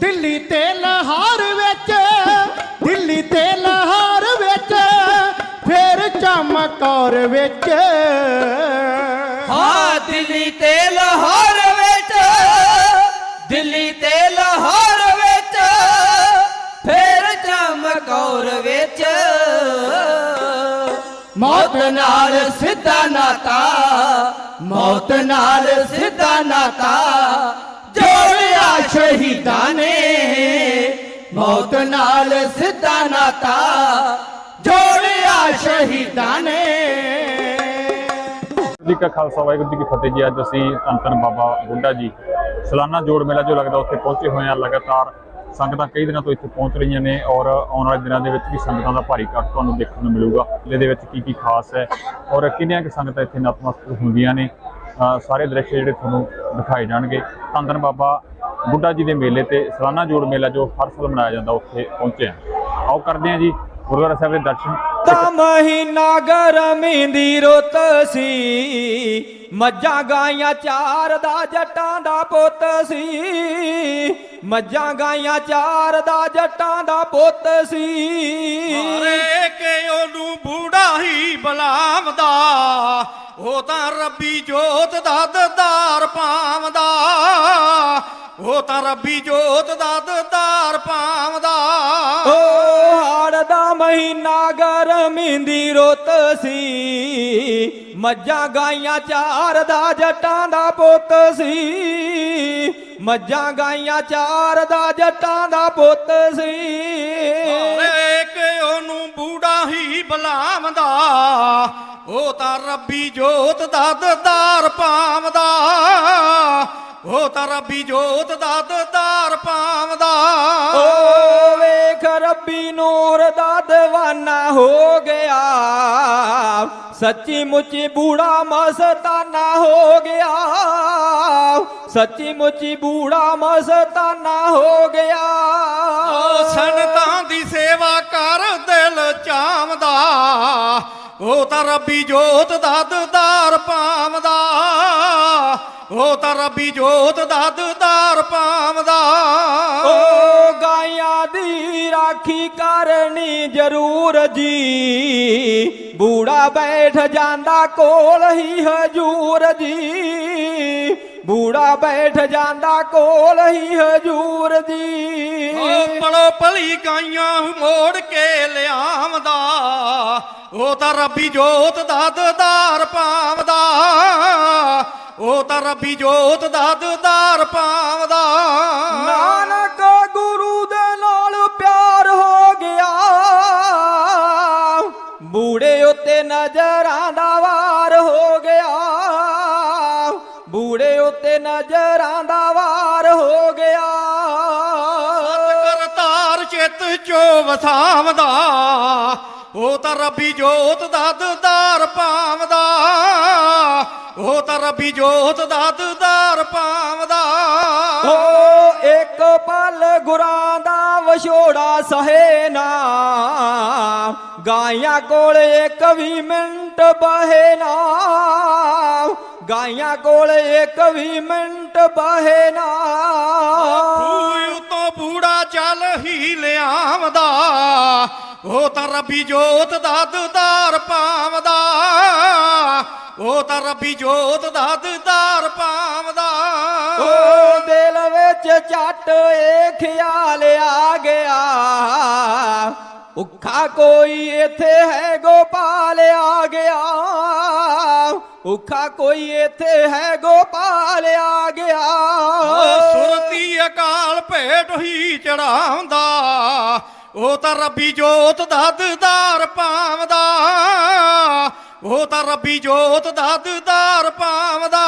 ਦਿੱਲੀ ਤੇ ਲਾਹੌਰ ਵਿੱਚ, ਦਿੱਲੀ ਤੇ ਲਾਹੌਰ ਵਿੱਚ, ਫੇਰ ਚਮਕੌਰ ਵਿੱਚ। ਹਾਂ, ਦਿੱਲੀ ਤੇ ਲਾਹੌਰ ਵਿੱਚ, ਦਿੱਲੀ ਤੇ ਲਾਹੌਰ ਵਿੱਚ, ਫੇਰ ਚਮਕੌਰ ਵਿੱਚ। ਮੌਤ ਨਾਲ ਸਿੱਧਾ ਨਾਤਾ, ਮੌਤ ਨਾਲ ਸਿੱਧਾ ਨਾਤਾ ਜੋੜਿਆ ਸ਼ਹੀਦਾਂ ਨੇ, ਮੌਤ ਨਾਲ ਸਿੱਧਾ ਨਾਤਾ ਜੋੜਿਆ ਸ਼ਹੀਦਾਂ ਨੇ। ਜੀ ਕਾ ਖਾਲਸਾ, ਵਾਹਿਗੁਰੂ ਜੀ ਕੀ ਫਤਿਹ ਜੀ। ਅੱਜ ਅਸੀਂ ਧੰਨ ਬਾਬਾ ਬੁੱਢਾ ਜੀ ਸਾਲਾਨਾ ਜੋੜ ਮੇਲਾ ਜੋ ਲੱਗਦਾ ਉੱਥੇ ਪਹੁੰਚੇ ਹੋਏ ਆ। ਲਗਾਤਾਰ ਸੰਗਤਾਂ ਕਈ ਦਿਨਾਂ ਤੋਂ ਇੱਥੇ ਪਹੁੰਚ ਰਹੀਆਂ ਨੇ ਔਰ ਆਉਣ ਵਾਲੇ ਦਿਨਾਂ ਦੇ ਵਿੱਚ ਵੀ ਸੰਗਤਾਂ ਦਾ ਭਾਰੀ ਇਕੱਠ ਤੁਹਾਨੂੰ ਦੇਖਣ ਨੂੰ ਮਿਲੂਗਾ। ਇਹਦੇ ਵਿੱਚ ਕੀ ਕੀ ਖਾਸ ਹੈ ਔਰ ਕਿੰਨੀਆਂ ਕਿ ਸੰਗਤਾਂ ਇੱਥੇ ਨਤਮਸਤਕ ਹੁੰਦੀਆਂ ਨੇ। ਸਾਰੇ ਦ੍ਰਿਸ਼ ਜਿਹੜੇ ਤੁਹਾਨੂੰ ਦਿਖਾਏ ਜਾਣਗੇ। ਧੰਨ ਧੰਨ ਬਾਬਾ ਬੁੱਢਾ ਜੀ ਦੇ ਮੇਲੇ ਤੇ ਸਾਲਾਨਾ ਜੋੜ ਮੇਲਾ ਜੋ ਹਰ ਸਾਲ ਮਨਾਇਆ ਜਾਂਦਾ ਉੱਥੇ ਪਹੁੰਚੇ ਆ ਆਓ ਕਰਦੇ ਹਾਂ ਜੀ ਗੁਰਦੁਆਰਾ ਸਾਹਿਬ ਦੇ ਦਰਸ਼ਨ। ਤਾਂ ਮਹੀਨਾ ਗਰਮੀ ਦੀ ਰੁੱਤ ਸੀ ਮੱਝਾਂ ਗਾਈਆਂ ਚਾਰ ਦਾ ਜੱਟਾਂ ਦਾ ਪੁੱਤ ਸੀ। ਮੱਝਾਂ ਗਾਈਆਂ ਚਾਰ ਦਾ ਜੱਟਾਂ ਦਾ ਪੁੱਤ ਸੀ। ਹਰੇ ਕਿ ਉਹਨੂੰ ਬੂੜਾ ਹੀ ਬੁਲਾਵਦਾ ਉਹ ਤਾਂ ਰੱਬੀ ਜੋਤ ਦਾ ਦਦਾਰ ਪਾਵਦਾ। ਉਹ ਤਾਂ ਰੱਬੀ ਜੋਤ ਦਾ ਦਦਾਰ ਪਾਵਦਾ ਓ ਹਾੜ ਦਾ ਮਹੀਨਾ ਗਰਮੀ ਦੀ ਰੁੱਤ ਸੀ। ਮੱਝਾਂ ਗਾਈਆਂ ਚਾਰ ਦਾ ਜੱਟਾਂ ਦਾ ਪੁੱਤ ਸੀ। ਮੱਝਾਂ ਗਾਈਆਂ ਚਾਰ ਦਾ ਜੱਟਾਂ ਦਾ ਪੁੱਤ ਸੀ। ਹਰੇ ਕਿ ਉਹਨੂੰ ਬੂੜਾ ਹੀ ਬੁਲਾਵਦਾ। ਉਹ ਤਾਂ ਰੱਬੀ ਜੋਤ ਦਾ ਦਦਾਰ ਪਾਵਦਾ ਉਹ ਤਾਂ ਰੱਬੀ ਜੋਤ ਦਾ ਦਦਾਰ ਪਾਵਦਾ। ਓ ਵੇਖ ਰੱਬੀ ਨੂਰ ਦਾ دیਵਾਨਾ ਹੋ ਗਿਆ। ਸੱਚੀ ਮੁੱਚੀ ਬੂੜਾ ਮਸਤਾਨਾ ਹੋ ਗਿਆ। ਸੱਚੀ ਮੁੱਚੀ ਬੂੜਾ ਮਸਤਾਨਾ ਹੋ ਗਿਆ। ਉਹ ਸੰਤਾਂ ਦੀ ਸੇਵਾ ਕਰ ਦਿਲ ਚਾਵਦਾ। ਉਹ ਤਾਂ ਰੱਬੀ ਜੋਤ ਦਾ ਦਦਾਰ ਪਾਵਦਾ। ਉਹ ਤਾਂ ਰੱਬੀ ਜੋਤ ਦਾ ਦਦਾਰ ਪਾਵਦਾ ਓ ਗਾਇਆਂ ਦੀ ਰਾਖੀ ਕਰਨੀ ਜ਼ਰੂਰ ਜੀ। ਬੂੜਾ ਬੈਠ ਜਾਂਦਾ ਕੋਲ ਹੀ ਹਜੂਰ ਜੀ। ਬੂੜਾ ਬੈਠ ਜਾਂਦਾ ਕੋਲ ਹੀ ਹਜੂਰ ਜੀ। ਉਹ ਪਲੋ ਪਲੀ ਗਾਈਆਂ ਮੋੜ ਕੇ ਲਿਆਵਦਾ। ਉਹ ਤਾਂ ਰੱਬੀ ਜੋਤ ਦਾ ਦਦਾਰ ਪਾਵਦਾ ਉਹ ਤਾਂ ਰੱਬੀ ਜੋਤ ਦਾ ਦਦਾਰ ਪਾਵਦਾ ਨਾਨਕ ਗੁਰੂ ਦੇ ਨਾਲ ਪਿਆਰ ਹੋ ਗਿਆ। ਬੂੜੇ ਉੱਤੇ ਨਜ਼ਰਾਂ ਦਾ ਵਾਰ ਹੋ ਗਿਆ। ਬੂੜੇ ਉੱਤੇ ਨਜ਼ਰਾਂ ਦਾ ਵਾਰ ਹੋ ਗਿਆ। ਕਰਤਾਰ ਚਿੱਤ ਚੋ ਵਸਾਵਦਾ। ਉਹ ਤਾਂ ਰੱਬੀ ਜੋਤ ਦਾ ਦਦਾਰ ਪਾਵਦਾ ਉਹ ਤਾਂ ਰੱਬੀ ਜੋਤ ਦਾ ਦਦਾਰ ਪਾਵਦਾ ਓ ਇੱਕ ਪਲ ਗੁਰਾਂ ਦਾ ਵਿਛੋੜਾ ਸਹੇ ਨਾ ਗਾਇਆਂ ਕੋਲ ਇੱਕ ਵੀ ਮਿੰਟ ਬਹੇ ਨਾ। ਗਾਇਆਂ ਕੋਲ ਇੱਕ ਵੀ ਮਿੰਟ ਬਹੇ ਨਾ। ਖੂਹ ਤੋਂ ਬੂੜਾ ਚੱਲ ਹੀ ਲਿਆਵਦਾ। ਉਹ ਤਾਂ ਰੱਬੀ ਜੋਤ ਦਾ ਦਦਾਰ ਪਾਵਦਾ ਉਹ ਤਾਂ ਰੱਬੀ ਜੋਤ ਦਾ ਦਦਾਰ ਪਾਵਦਾ ਓ ਦਿਲ ਵਿੱਚ ਝੱਟ ਏ ਖਿਆਲ ਆ ਗਿਆ। ਉਖਾ ਕੋਈ ਇੱਥੇ ਹੈ ਗੋਪਾਲ ਆ ਗਿਆ। ਉਖਾ ਕੋਈ ਇੱਥੇ ਹੈ ਗੋਪਾਲ ਆ ਗਿਆ। ਸੁਰਤੀ ਅਕਾਲ ਭੇਟ ਹੀ ਚੜਾਉਂਦਾ ਉਹ ਤਾਂ ਰੱਬੀ ਜੋਤ ਦਾ ਦਦਾਰ ਪਾਵਦਾ ਉਹ ਤਾਂ ਰੱਬੀ ਜੋਤ ਦਾ ਦਦਾਰ ਪਾਵਦਾ